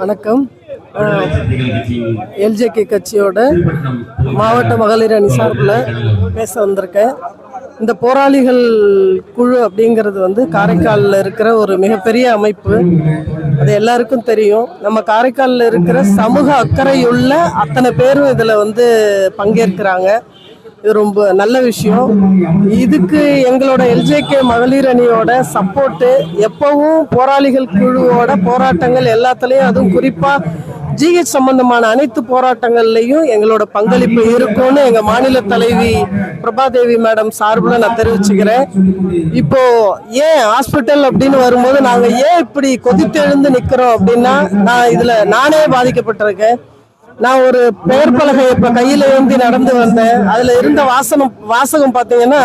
வணக்கம். எல்ஜேகே கட்சியோட மாவட்ட மகளிர் அணி சார்பில் பேச வந்திருக்கேன். இந்த போராளிகள் குழு அப்படிங்கிறது வந்து காரைக்காலில் இருக்கிற ஒரு மிகப்பெரிய அமைப்பு. அது எல்லாருக்கும் தெரியும். நம்ம காரைக்காலில் இருக்கிற சமூக அக்கறையுள்ள அத்தனை பேரும் இதில் வந்து பங்கேற்கிறாங்க. இது ரொம்ப நல்ல விஷயம். இதுக்கு எங்களோட எல்ஜேகே மகளிர் அணியோட சப்போர்ட்டு எப்பவும் போராளிகள் குழுவோட போராட்டங்கள் எல்லாத்துலேயும் அதுவும் குறிப்பாக ஜிஹெச் சம்பந்தமான அனைத்து போராட்டங்கள்லையும் எங்களோட பங்களிப்பு இருக்கும்னு எங்க மாநில தலைவி பிரபாதேவி மேடம் சார்பில் நான் தெரிவிச்சுக்கிறேன். இப்போ ஏன் ஹாஸ்பிட்டல் அப்படின்னு வரும்போது நாங்க ஏன் இப்படி கொதித்தெழுந்து நிக்கிறோம் அப்படின்னா நான் இதுல நானே பாதிக்கப்பட்டிருக்கேன். நான் ஒரு பெயர் பலகை இப்ப கையில ஏந்தி நடந்து வந்தேன். அதுல இருந்த வாசனம் வாசகம் பாத்தீங்கன்னா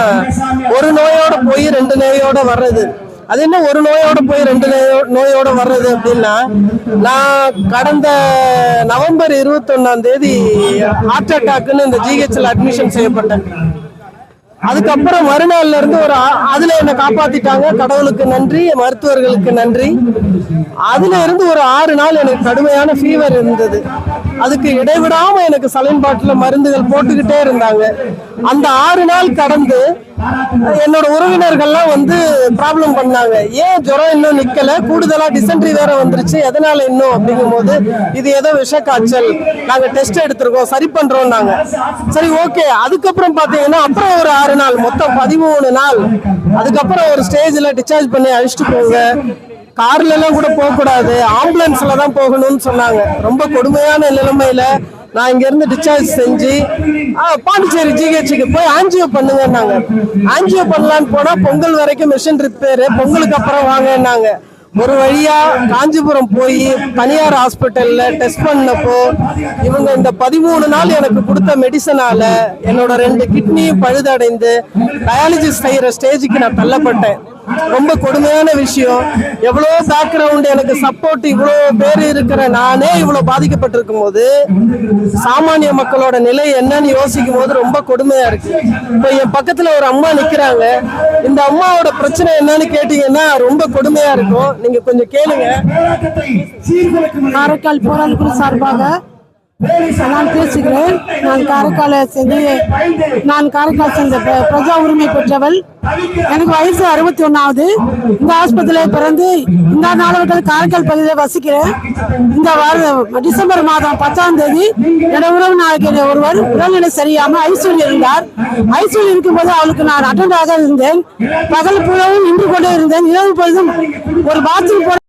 ஒரு நோயோட போய் ரெண்டு நோயோட வர்றது. அது என்ன ஒரு நோயோட போய் ரெண்டு நோயோ நோயோட வர்றது அப்படின்னா நான் கடந்த நவம்பர் இருபத்தொன்னாம் தேதி ஹார்ட் அட்டாக்குன்னு இந்த ஜிஹெச்ல அட்மிஷன் செய்யப்பட்டேன். அதுக்கப்புறம் மறுநாள்ல இருந்து ஒரு அதுல என்னை காப்பாத்திட்டாங்க. கடவுளுக்கு நன்றி மருத்துவர்களுக்கு நன்றி. அதுல இருந்து ஒரு ஆறு நாள் எனக்கு கடுமையான ஃபீவர் இருந்தது. அதுக்கு இடைவிடாம எனக்கு சலைன் பாட்டில மருந்துகள் போட்டுக்கிட்டே இருந்தாங்க. அந்த ஆறு நாள் கடந்து என்னோட உறவினர்கள்லாம் வந்து ப்ராப்ளம் பண்ணாங்க. ஏன் ஜுரம் இன்னும் நிக்கல? கூடுதலா டிசென்ட்ரி வேற வந்துருச்சு. எதனால இன்னும்? அப்படிங்கும்போது இது ஏதோ விஷ காய்ச்சல் நாங்க டெஸ்ட் எடுத்திருக்கோம். சரி பண்றோம் நாங்க சரி ஓகே அதுக்கப்புறம் பாத்தீங்கன்னா அப்புறம் ஒரு ஆறு நாள் மொத்தம் பதிமூணு நாள். அதுக்கப்புறம் ஒரு ஸ்டேஜ்ல டிஸ்சார்ஜ் பண்ணி அழிச்சிட்டு போங்க. கார்ல எல்லாம் கூட போக கூடாது ஆம்புலன்ஸ்ல தான் போகணும்னு சொன்னாங்க. ரொம்ப கொடுமையான நிலைமையில நான் இங்கேருந்து டிஸ்சார்ஜ் செஞ்சு பாண்டிச்சேரி ஜிஹெச்சுக்கு போய் ஆன்ஜியோ பண்ணுங்கன்னாங்க. ஆஞ்சியோ பண்ணலான்னு போனால் பொங்கல் வரைக்கும் மிஷின் ரிப்பேர் பொங்கலுக்கு அப்புறம் வாங்கன்னாங்க. ஒரு வழியா காஞ்சிபுரம் போய் தனியார் ஹாஸ்பிட்டல்ல டெஸ்ட் பண்ணப்போ இவங்க இந்த பதிமூணு நாள் எனக்கு கொடுத்த மெடிசனால என்னோட ரெண்டு கிட்னியும் பழுதடைந்து டயாலிசிஸ் செய்யற ஸ்டேஜுக்கு நான் தள்ளப்பட்டேன். ரொம்ப கொடுமையான விஷயம். எவ்வளோ பேக்ரவுண்ட் எனக்கு சப்போர்ட் இவ்வளோ பேர் இருக்கிற நானே இவ்வளோ பாதிக்கப்பட்டிருக்கும் போது சாமானிய மக்களோட நிலை என்னன்னு யோசிக்கும் போது ரொம்ப கொடுமையா இருக்கு. இப்போ என் பக்கத்தில் ஒரு அம்மா நிற்கிறாங்க இந்த அம்மாவோட பிரச்சனை என்னன்னு கேட்டீங்கன்னா ரொம்ப கொடுமையா இருக்கும். நீங்க கொஞ்சம் கேளுங்க. காரைக்கால் போராளிகள் சார்பாக நான் பேசுகிறேன். நான் காரைக்காலை சேர்ந்து நான் காரைக்கால் சேர்ந்த பிரஜா உரிமை பெற்றவள். எனக்கு வயசு அறுபத்தி ஒன்னாவது இந்த ஆஸ்பத்திரியில் பிறந்து இந்த நாளவர்கள் காரைக்கால் பகுதியில் வசிக்கிறேன். இந்த வார டிசம்பர் மாதம் பத்தாம் தேதி என்னோட உறவு நாளைக்கு ஒருவர் உடல்நிலை சரியாம ஐசூல் இருந்தார். ஐசூல் இருக்கும்போது அவளுக்கு நான் அட்டெண்ட் இருந்தேன். பகல் புலவும் நின்று கொண்டே இருந்தேன். இரவு பொழுதும் ஒரு பாத்ரூம் போட